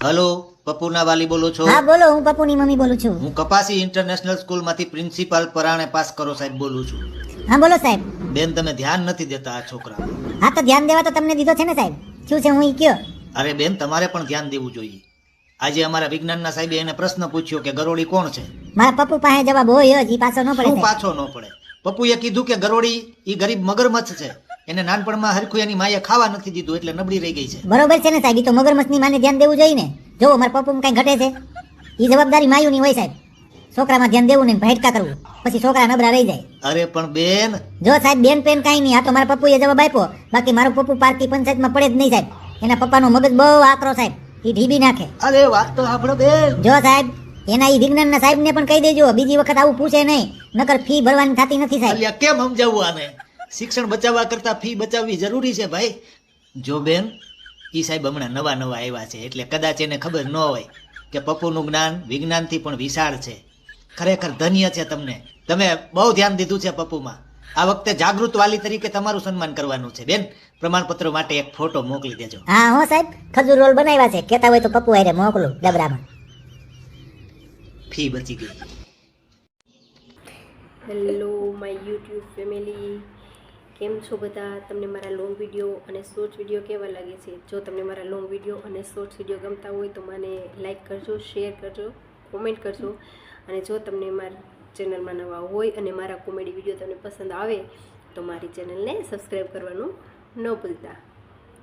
Hello પપ્પુના વાલી બોલો છો? હા બોલો હું પપ્પુની મમ્મી બોલું છું. હું કપાસી ઇન્ટરનેશનલ સ્કૂલમાંથી પ્રિન્સિપાલ પરાણે પાસ કરો સાહેબ બોલું છું. હા બોલો સાહેબ. બેન તમે ધ્યાન નથી દેતા આ છોકરા હા તો ધ્યાન દેવા તો તમને દીધો છે ને સાહેબ? શું છે હું ઈ કયો? અરે બેન તમારે પણ ધ્યાન દેવું જોઈએ. આજે અમારા વિજ્ઞાનના સાહેબે એને પ્રશ્ન પૂછ્યો કે ગરોળી કોણ છે? મારા પપ્પુ પાસે જવાબ હોય જ ઈ પાછો ન પડે શું સાહેબ. પાછો ન પડે. પપ્પુએ કીધું કે ગરોળી ઈ ગરીબ મગરમચ્છ છે. એને નાનપણમાં હરખું એની માએ ખાવા નથી દીધું એટલે નબળી રહી ગઈ છે. બરોબર છે ને સાહેબ તો મગરમચ્છની માને ધ્યાન દેવું જોઈએ ને. જો મારા પપ્પુ કઈ ઘટે છે. એ જવાબદારી માયુની હોય સાહેબ. છોકરામાં ધ્યાન દેવું ને ભેટકા કરવું. પછી છોકરા નબળા રહી જાય. અરે પણ બેન. જો સાહેબ બેન પેન કાંઈ નહીં. આ તો મારા પપ્પુએ જવાબ આપ્યો. બાકી મારો પપ્પુ પાર્કી પંચાયતમાં પડે જ નહીં સાહેબ. એના પપ્પાનો મગજ બહુ આકરો સાહેબ. એ ઢીબી નાખે. અરે વાત તો આપણો બેન. જો સાહેબ એના ઈ વિજ્ઞાનના સાહેબને પણ કહી દેજો. બીજી વખત આવું પૂછે નહીં. નકર ફી ભરવાની થતી નથી સાહેબ. કેમ સમજાવવું આને? શિક્ષણ બચાવવા કરતા ફી બચાવવી જરૂરી છે ભાઈ. જો બેન ઈ સાહેબ હમણાં નવા નવા આવ્યા છે એટલે કદાચ એને ખબર ન હોય કે પપ્પુનું જ્ઞાન વિજ્ઞાનથી પણ વિશાળ છે. ખરેખર ધન્ય છે તમને. તમે બહુ ધ્યાન દીધું છે પપ્પુમાં. આ વખતે જાગૃત વાલી તરીકે તમારું સન્માન કરવાનું છે. બેન પ્રમાણપત્ર માટે એક ફોટો મોકલી દેજો. હા હો સાહેબ. ખજૂર રોલ બનાવ્યા છે. કેતા હોય તો પપ્પુ આરે મોકલું ડબરામાં. ફી બચી ગઈ. હેલો માય યુટ્યુબ ફેમિલી કેમ છો બધા? તમને મારા લોંગ વીડિયો અને શોર્ટ્સ વીડિયો કેવા લાગે છે? જો તમને મારા લોંગ વીડિયો અને શોર્ટ્સ વીડિયો ગમતા હોય તો મને લાઈક કરજો શેર કરજો કોમેન્ટ કરજો. અને જો તમને મારી ચેનલમાં નવા હોય અને મારા કોમેડી વીડિયો તમને પસંદ આવે, તો મારી ચેનલને સબસ્ક્રાઈબ કરવાનું ન ભૂલતા.